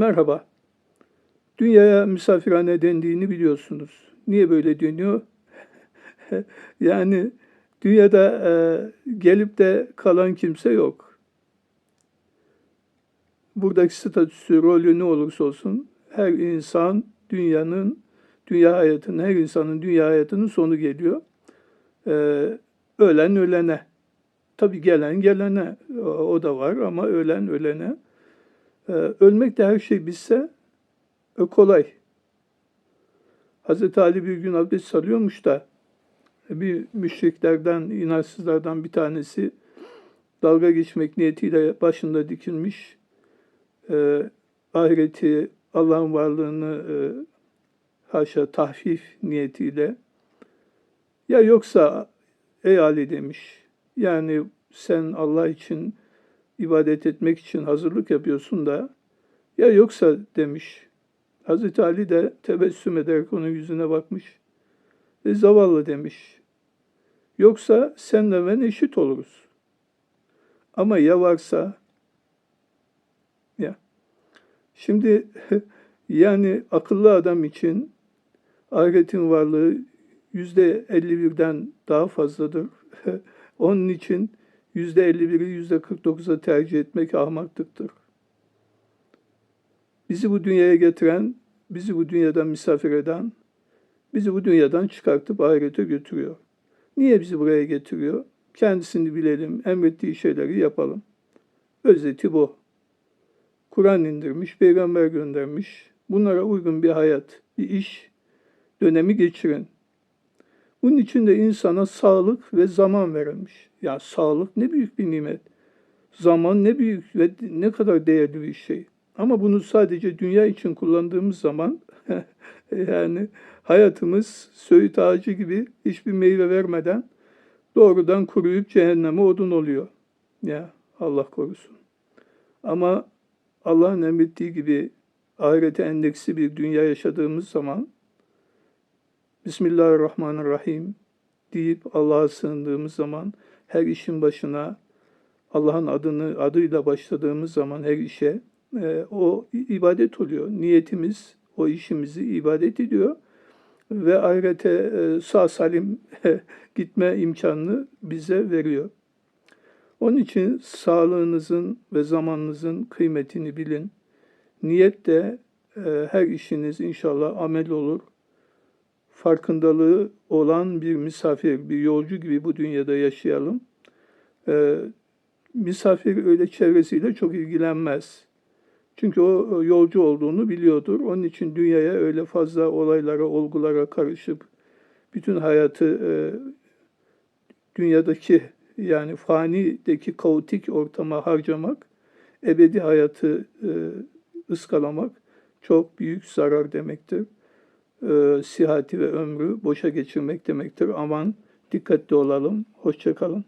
Merhaba. Dünyaya misafirhane dendiğini biliyorsunuz. Niye böyle deniyor? yani dünyada e, gelip de kalan kimse yok. Buradaki statüsü, rolü ne olursa olsun her insan dünyanın, dünya hayatının, her insanın dünya hayatının sonu geliyor. E, ölen ölene. Tabii gelen gelene o, o da var ama ölen ölene. E, ölmek de her şey bitse e, kolay. Hazreti Ali bir gün abdest alıyormuş da bir müşriklerden, inançsızlardan bir tanesi dalga geçmek niyetiyle başında dikilmiş. E, ahireti, Allah'ın varlığını e, haşa tahfif niyetiyle ya yoksa ey Ali demiş yani sen Allah için ibadet etmek için hazırlık yapıyorsun da ya yoksa demiş. Hazreti Ali de tebessüm ederek onun yüzüne bakmış. Ve zavallı demiş. Yoksa senle ben eşit oluruz. Ama ya varsa ya. Şimdi yani akıllı adam için ahiretin varlığı yüzde 51'den daha fazladır. Onun için 51'i yüzde 49'a tercih etmek ahmaklıktır. Bizi bu dünyaya getiren, bizi bu dünyadan misafir eden, bizi bu dünyadan çıkartıp ahirete götürüyor. Niye bizi buraya getiriyor? Kendisini bilelim, emrettiği şeyleri yapalım. Özeti bu. Kur'an indirmiş, peygamber göndermiş. Bunlara uygun bir hayat, bir iş dönemi geçirin. Bunun için de insana sağlık ve zaman verilmiş. Ya sağlık ne büyük bir nimet. Zaman ne büyük ve ne kadar değerli bir şey. Ama bunu sadece dünya için kullandığımız zaman yani hayatımız söğüt ağacı gibi hiçbir meyve vermeden doğrudan kuruyup cehenneme odun oluyor. Ya Allah korusun. Ama Allah'ın emrettiği gibi ahirete endeksi bir dünya yaşadığımız zaman Bismillahirrahmanirrahim deyip Allah'a sığındığımız zaman her işin başına Allah'ın adını adıyla başladığımız zaman her işe e, o ibadet oluyor. Niyetimiz o işimizi ibadet ediyor ve ahirete e, sağ salim gitme imkanını bize veriyor. Onun için sağlığınızın ve zamanınızın kıymetini bilin. Niyet de e, her işiniz inşallah amel olur. Farkındalığı olan bir misafir, bir yolcu gibi bu dünyada yaşayalım. E, misafir öyle çevresiyle çok ilgilenmez. Çünkü o yolcu olduğunu biliyordur. Onun için dünyaya öyle fazla olaylara, olgulara karışıp bütün hayatı e, dünyadaki yani fanideki kaotik ortama harcamak, ebedi hayatı e, ıskalamak çok büyük zarar demektir. E, sihati ve ömrü boşa geçirmek demektir. Aman dikkatli olalım. Hoşçakalın.